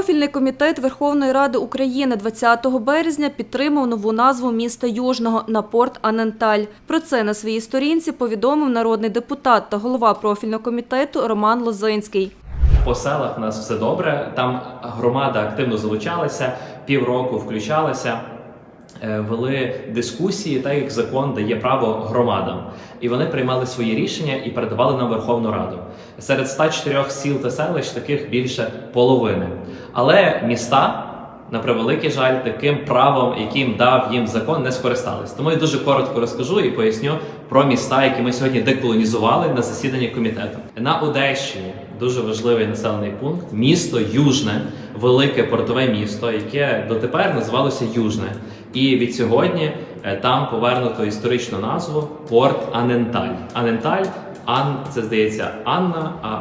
Профільний комітет Верховної Ради України 20 березня підтримав нову назву міста Южного на порт Аненталь. Про це на своїй сторінці повідомив народний депутат та голова профільного комітету Роман Лозинський. По селах у нас все добре. Там громада активно залучалася, півроку включалася. Е, Вели дискусії, так як закон дає право громадам, і вони приймали свої рішення і передавали на Верховну Раду. Серед 104 сіл та селищ таких більше половини. Але міста, на превеликий жаль, таким правом, яким дав їм закон, не скористались. Тому я дуже коротко розкажу і поясню про міста, які ми сьогодні деколонізували на засіданні комітету. На Одещині дуже важливий населений пункт місто Южне, велике портове місто, яке дотепер називалося Южне. І від сьогодні е, там повернуто історичну назву Порт Аненталь. Аненталь Ан це здається Анна, а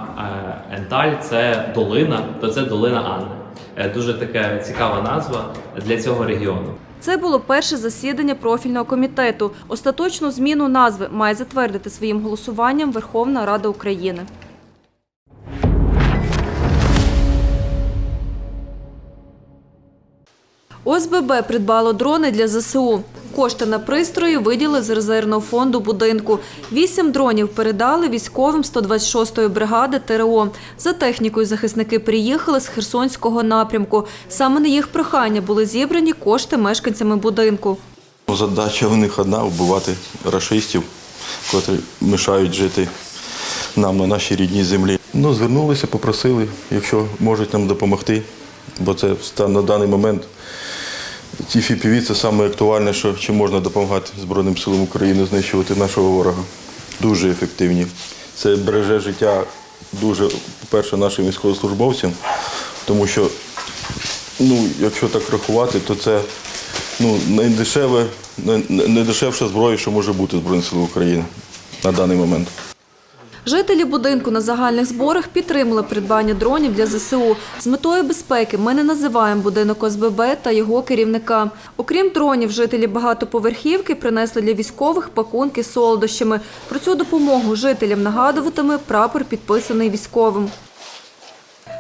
Енталь це долина, то це долина Анни. Е, Дуже така цікава назва для цього регіону. Це було перше засідання профільного комітету. Остаточну зміну назви має затвердити своїм голосуванням Верховна Рада України. ОСББ придбало дрони для ЗСУ. Кошти на пристрої виділи з резервного фонду будинку. Вісім дронів передали військовим 126-ї бригади ТРО. За технікою захисники приїхали з Херсонського напрямку. Саме на їх прохання були зібрані кошти мешканцями будинку. Задача у них одна вбивати рашистів, котрі мешають жити нам на нашій рідній землі. Ну, звернулися, попросили, якщо можуть нам допомогти, бо це на даний момент ті FPV – це саме актуальне, що чим можна допомагати Збройним силам України знищувати нашого ворога. Дуже ефективні. Це береже життя дуже, по-перше, нашим військовослужбовцям, тому що Ну, якщо так рахувати, то це ну, найдешеве, найдешевша зброя, що може бути в Збройних сил України на даний момент. Жителі будинку на загальних зборах підтримали придбання дронів для ЗСУ. З метою безпеки ми не називаємо будинок ОСББ та його керівника. Окрім дронів, жителі багатоповерхівки принесли для військових пакунки з солодощами. Про цю допомогу жителям нагадуватиме прапор, підписаний військовим.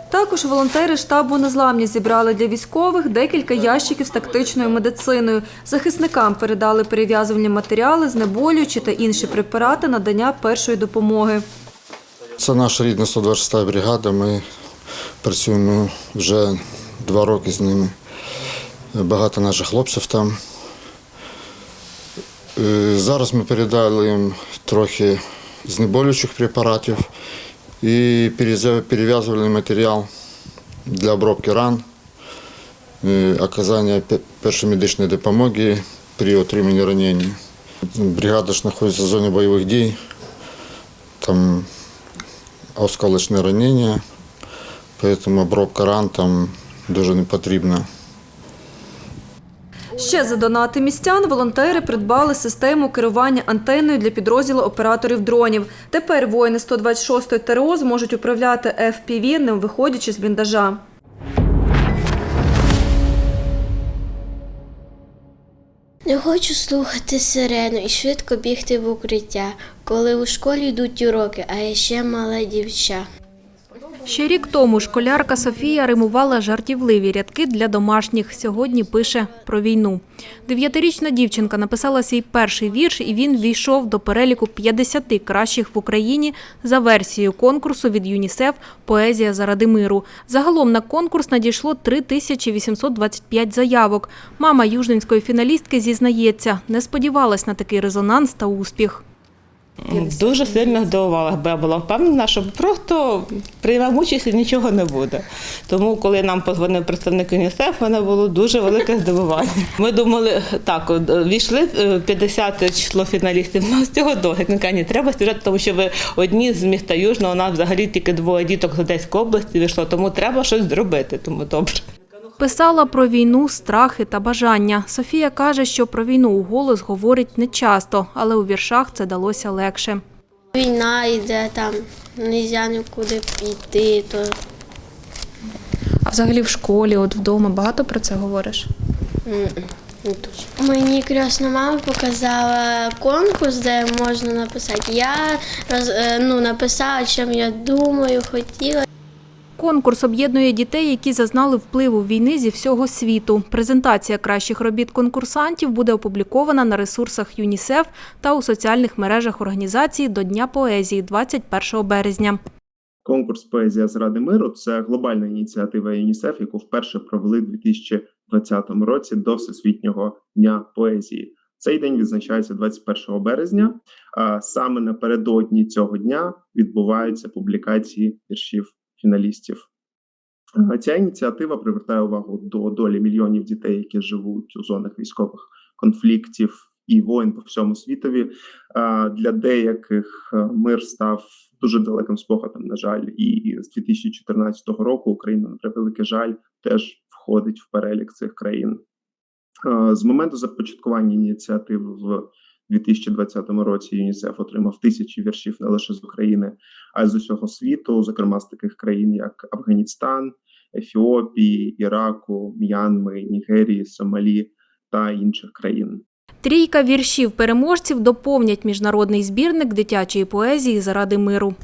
Також волонтери штабу «Незламність» зібрали для військових декілька ящиків з тактичною медициною. Захисникам передали перев'язувальні матеріали, знеболюючі та інші препарати надання першої допомоги. Це наша рідна 126 бригада. Ми працюємо вже два роки з ними. Багато наших хлопців там. Е, Зараз ми передали їм трохи знеболюючих препаратів і перезя- перев'язувальний матеріал для обробки ран, оказання пе- першої медичної допомоги при отриманні ранення. Бригада ж знаходиться в зоні бойових дій. Там осколочне ранення, тому обробка ран там дуже не потрібна. Ще за донати містян волонтери придбали систему керування антенною для підрозділу операторів дронів. Тепер воїни 126-ї ТРО зможуть управляти FPV, не виходячи з бліндажа. Не хочу слухати сирену і швидко бігти в укриття, коли у школі йдуть уроки, а я ще мала дівча. Ще рік тому школярка Софія римувала жартівливі рядки для домашніх. Сьогодні пише про війну. Дев'ятирічна дівчинка написала свій перший вірш, і він війшов до переліку 50 кращих в Україні за версією конкурсу від ЮНІСЕФ Поезія заради миру. Загалом на конкурс надійшло 3825 заявок. Мама южненської фіналістки зізнається, не сподівалась на такий резонанс та успіх. Дуже сильно здивувалася, бо я була впевнена, що просто приймав участь і нічого не буде. Тому, коли нам позвонив представник ЮНІСЕФ, в мене було дуже велике здивування. Ми думали, так, е, війшли е, 50 число фіналістів. Ну, з цього досить. Кажу, ні, треба сюжет, тому що ви одні з міста Южного, у нас взагалі тільки двоє діток з Одеської області війшло, тому треба щось зробити. Тому добре. Писала про війну, страхи та бажання. Софія каже, що про війну у голос говорить не часто, але у віршах це далося легше. Війна йде там, не можна нікуди піти, то А взагалі в школі, от вдома багато про це говориш? не дуже. Мені крісна мама показала конкурс, де можна написати. Я е, ну, написала, чим я думаю, хотіла. Конкурс об'єднує дітей, які зазнали впливу війни зі всього світу. Презентація кращих робіт конкурсантів буде опублікована на ресурсах ЮНІСЕФ та у соціальних мережах організації до Дня поезії 21 березня. Конкурс Поезія заради миру це глобальна ініціатива ЮНІСЕФ, яку вперше провели у 2020 році до Всесвітнього дня поезії. Цей день відзначається 21 березня. А саме напередодні цього дня відбуваються публікації віршів фіналістів. Ця ініціатива привертає увагу до долі мільйонів дітей, які живуть у зонах військових конфліктів і воїн по всьому світові. Для деяких е, мир став дуже далеким спогадом. На жаль, і з 2014 року Україна на превеликий жаль теж входить в перелік цих країн. Е, З моменту започаткування ініціативи в 2020 році ЮНІСЕФ отримав тисячі віршів не лише з України, а й з усього світу, зокрема з таких країн, як Афганістан, Ефіопії, Іраку, М'янми, Нігерії, Сомалі та інших країн. Трійка віршів переможців доповнять міжнародний збірник дитячої поезії заради миру.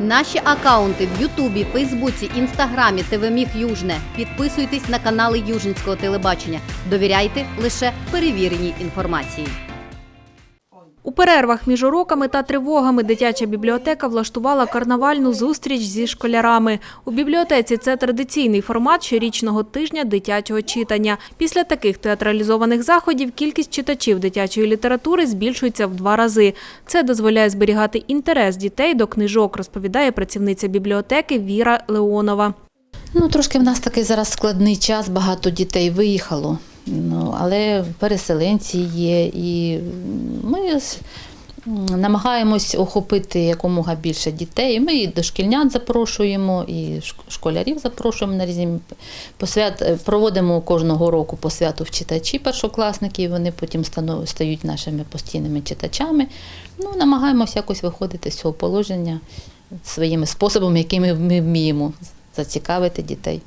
Наші акаунти в Ютубі, Фейсбуці, Інстаграмі, ТВ Міг Южне. Підписуйтесь на канали Южинського телебачення. Довіряйте лише перевіреній інформації. У перервах між уроками та тривогами дитяча бібліотека влаштувала карнавальну зустріч зі школярами. У бібліотеці це традиційний формат щорічного тижня дитячого читання. Після таких театралізованих заходів кількість читачів дитячої літератури збільшується в два рази. Це дозволяє зберігати інтерес дітей до книжок, розповідає працівниця бібліотеки Віра Леонова. Ну, трошки в нас такий зараз складний час, багато дітей виїхало. Ну, але переселенці є, і ми намагаємось охопити якомога більше дітей. Ми і дошкільнят запрошуємо, і школярів запрошуємо на різні посвят. е, Проводимо кожного року по святу в читачі першокласники, вони потім стають нашими постійними читачами. Ну, намагаємось якось виходити з цього положення своїми способами, якими ми вміємо зацікавити дітей.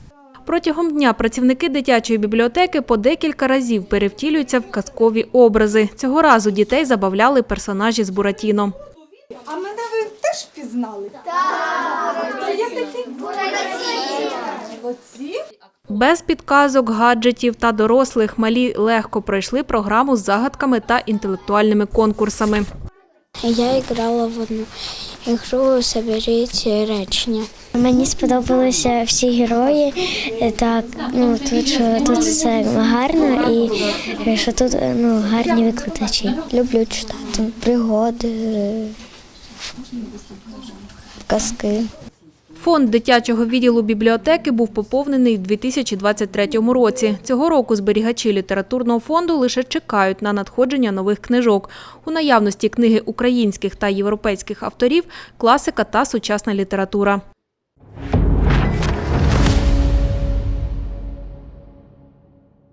Протягом дня працівники дитячої бібліотеки по декілька разів перевтілюються в казкові образи. Цього разу дітей забавляли персонажі з Буратіно. А мене ви теж впізнали? Так! Я такий Молодці. Без підказок, гаджетів та дорослих малі легко пройшли програму з загадками та інтелектуальними конкурсами. Я грала в одну ігру «Соберіть речення. Мені сподобалися всі герої. Е, Так, ну тут що тут все гарно і е, що тут е, ну, гарні викладачі. Люблю читати пригоди, казки. Фонд дитячого відділу бібліотеки був поповнений у 2023 році. Цього року зберігачі літературного фонду лише чекають на надходження нових книжок. У наявності книги українських та європейських авторів, класика та сучасна література.